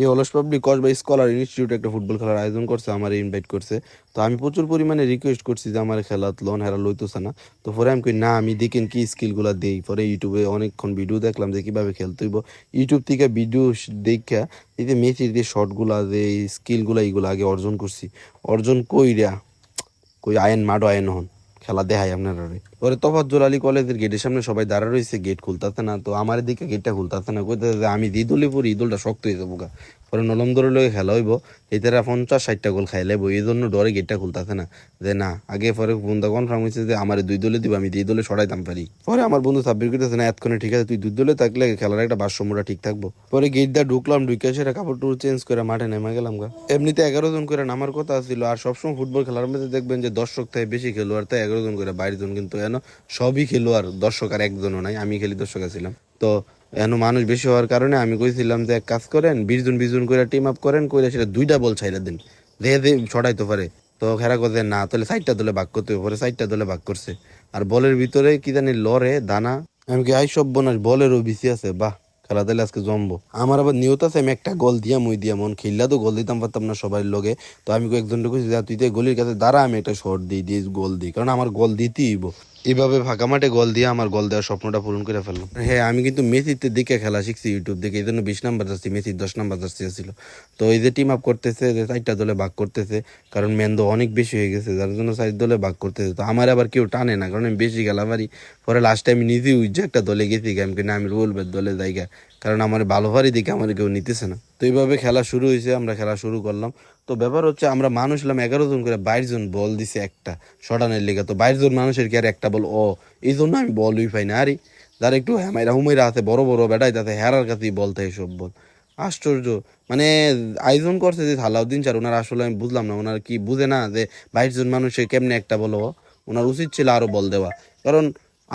এই অলস public Kasba scholar institute একটা ফুটবল খেলার আয়োজন করছে, আমার ইনভাইট করছে। তো আমি প্রচুর পরিমাণে রিকোয়েস্ট করছি যে আমার খেলাত, লোন হেরা লইতেছে না। তো পরে আমি কই, না, আমি দেখেন কি স্কিলগুলো দেই। পরে ইউটিউবে অনেকক্ষণ ভিডিও দেখলাম যে কীভাবে খেলতে হইব। ইউটিউব থেকে ভিডিও দেখা এই যে মেসির যে শর্টগুলা যে স্কিলগুলো এইগুলো আগে অর্জন করছি। অর্জন কইরা, কই আয়েন মাডো আয়েন হন, খেলা দেখাই আপনারা পরে তফাজ্জল আলী কলেজের গেটের সামনে সবাই দাঁড়া রয়েছে, গেট খুলতাছে না। তো আমার দিকে গেটটা খুলতাছে না কইতে যে আমি দিদুলি পড়ি ইদুলটা শক্ত হয়ে যাব পরে নলম দরে লগে খেলা হইব এটারা পঞ্চাশ ষাটটা গোল খাই লাইব, এই জন্য ডরে গেটটা খুলতাছে না। যে না, আগে পরে বন্ধু কনফার্ম হয়েছে যে আমার দুই দলে দিব, আমি দুই দলে সরাইতাম পারি। পরে আমার বন্ধু সাব্বির করতেছে না, এতক্ষণে ঠিক আছে, তুই দুই দলে থাকলে খেলার একটা ভারসাম্যটা ঠিক থাকব। পরে গেট দা ঢুকলাম, ঢুকে সেটা কাপড় টুপড় চেঞ্জ করে মাঠে নেমে গেলাম গা। এমনিতে এগারো জন করে নামার কথা ছিল, আর সবসময় ফুটবল খেলার মধ্যে দেখবেন যে দর্শক থেকে বেশি খেলোয়াড়, তাই এগারো জন করে বাইরে জন কিন্তু এন সবই খেলোয়াড় দর্শক আর একজনও নাই, আমি খেলি দর্শক ছিলাম তো এন মানুষ বেশি হওয়ার কারণে আমি কইছিলাম যে এক কাজ করেন বিশ জন বিশ জন করে টিম আপ করেন করে সেটা দুইটা বল ছাইরা দিন। দেহে দিয়ে ছড়াইতে পারে। তো খেরা করছে না, তাহলে সাইডটা দলে ভাগ করতে পরে সাইডটা দলে ভাগ করছে। আর বলের ভিতরে কি জানি লরে দানা। আমি কি আই সব বোনাস বলেরও বেশি আছে, বাহ, খেলা দিলে আজকে জমবো। আমার আবার নিয়ত আছে, আমি একটা গোল দিয়া মুই দিয়া, মন খেললা তো গোল দিতাম, পারতাম না সবাই লগে। তো আমি কয়েকজন কইছি, যা, তুই তো গলির কাছে দাঁড়া, আমি একটা শর্ট দিই দিয়ে গোল দিই। কারণ আমার গোল দিতেই। এভাবে ফাঁকা মাঠে গোল দিয়ে আমার গোল দেওয়ার স্বপ্নটা পূরণ করে ফেললাম হ্যাঁ আমি কিন্তু মেসিতে দিকে খেলা শিখছি ইউটিউব দেখে এই জন্য বিশ নাম্বার যাচ্ছি মেসির দশ নাম্বার যাচ্ছি ছিল তো এই যে টিম আপ করতেছে যে চারটা দলে ভাগ করতেছে কারণ মেন মেন্দো অনেক বেশি হয়ে গেছে যার জন্য চার দলে ভাগ করতেছে তো আমার আবার কেউ টানে না কারণ আমি বেশি গেলাম পারি পরে লাস্ট টাইম নিজেই উজ্জা একটা দলে গেছি গেম কিনা আমি রুলবের দলে জায়গা কারণ আমার ভালো ভারি দিকে আমার কেউ নিতেছে না তো এইভাবে খেলা শুরু হয়েছে, আমরা খেলা শুরু করলাম। তো ব্যাপার হচ্ছে আমরা মানুষ হলাম এগারো জন করে, বাইশ জন বল দিছে একটা শটানের লিগে। তো বাইশ জন মানুষের কি আর একটা বল? ও, এই জন্য আমি বলই পাই না। আরে, যারা একটু হ্যামাইরা হুমাইরা আছে, বড় বড় বেটাই, তাতে হেরার কাছেই বল থাকে সব বল। আশ্চর্য। মানে আয়োজন করছে যে সালাউদ্দিন স্যার, ওনার আসলে আমি বুঝলাম না, ওনার কি বুঝে না যে বাইশ জন মানুষের কেমনে একটা বলো? ওনার উচিত ছিল আরও বল দেওয়া। কারণ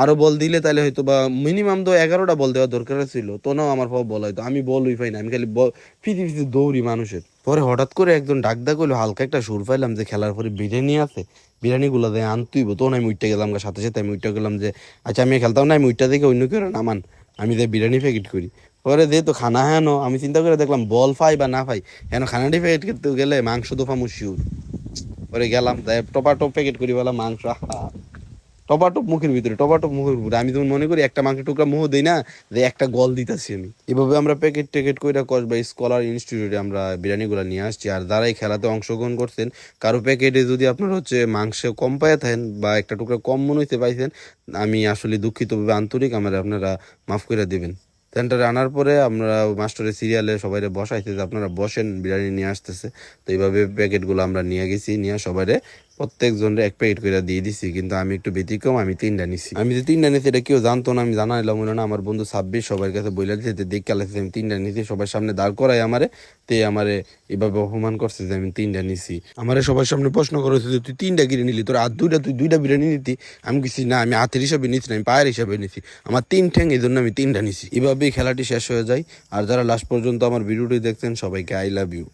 আরও বল দিলে তাহলে হয়তো বা মিনিমাম তো এগারোটা বল দেওয়া দরকার ছিল, তো নাও আমার পাও বল হয়তো। আমি বলই পাই না, আমি খালি ব- ফিতি ফিতি দৌড়ি মানুষের। পরে হঠাৎ করে একজন ডাক ডাক হইল, হালকা একটা সুর পাইলাম যে খেলার পরে বিরিয়ানি আছে বিরিয়ানি গুলো দিয়ে আনতুইব তখন আমি উঠতে গেলাম সাথে সাথে আমি উঠতে গেলাম যে আচ্ছা আমি খেলতাম না, আমি উঠটা দেখে অন্য কেউ নামান, আমি যে বিরিয়ানি প্যাকেট করি। পরে যেহেতু খানা হেন আমি চিন্তা করে দেখলাম বল পাই বা না পাই হেন খানাটি প্যাকেট করতে গেলে মাংস তো পামু শিউর পরে গেলাম টপা টপ প্যাকেট করি বলা মাংস টপাটপ মুখের ভিতরে, টপাটপ মুখের ভিতরে আমি যেমন মনে করি, একটা মাংসের টুকরা মুহ দিই না, যে একটা গল দিতেছি আমি। এভাবে আমরা প্যাকেট টেকেট কইরা কসবা স্কলার ইনস্টিটিউটে আমরা বিরিয়ানিগুলো নিয়ে আসছি। আর যারা এই খেলাতে অংশগ্রহণ করছেন, কারও প্যাকেটে যদি আপনার হচ্ছে মাংস কম পাইয়া থাকেন বা একটা টুকরা কম মনে হইতে পাইছেন, আমি আসলে দুঃখিত ভাবে আন্তরিক আমার আপনারা মাফ করে দিবেন। সেন্টারে আনার পরে আমরা মাস্টারের সিরিয়ালে সবাই বসাইছে আপনারা বসেন, বিরিয়ানি নিয়ে আসতেছে। তো এইভাবে প্যাকেটগুলো আমরা নিয়ে গেছি, নিয়ে সবাই প্রত্যেকজনের এক প্যাকেট করে দিয়ে দিছি, কিন্তু আমি একটু ব্যতিক্রম, আমি তিনটা নিছি। আমি যে তিনটা নিছি, এটা কেউ জানতো না, আমি জানাইলাম না। আমার বন্ধু ছাব্বিশ সবার কাছে বইলা দিতে দেখ কালাইছে আমি তিনটা নিছি, সবার সামনে দাঁড় করাই আমারে, তে আমারে এভাবে অপমান করছে যে আমি তিনটা নিছি। আমারে সবার সামনে প্রশ্ন করেছে যে, তুই তিনটা কিনে নিলি? তোর আর দুইটা, তুই দুইটা বিরিয়ানি নিতি? আমি কিছু না, আমি হাতের হিসাবে নিচ্ছি না, আমি পায়ের হিসাবে নিছি। আমার তিন ঠ্যাং এই জন্য আমি তিনটা নিছি। এভাবেই খেলাটি শেষ হয়ে যায়। আর যারা লাস্ট পর্যন্ত আমার ভিডিওটি দেখছেন, সবাইকে আই লাভ ইউ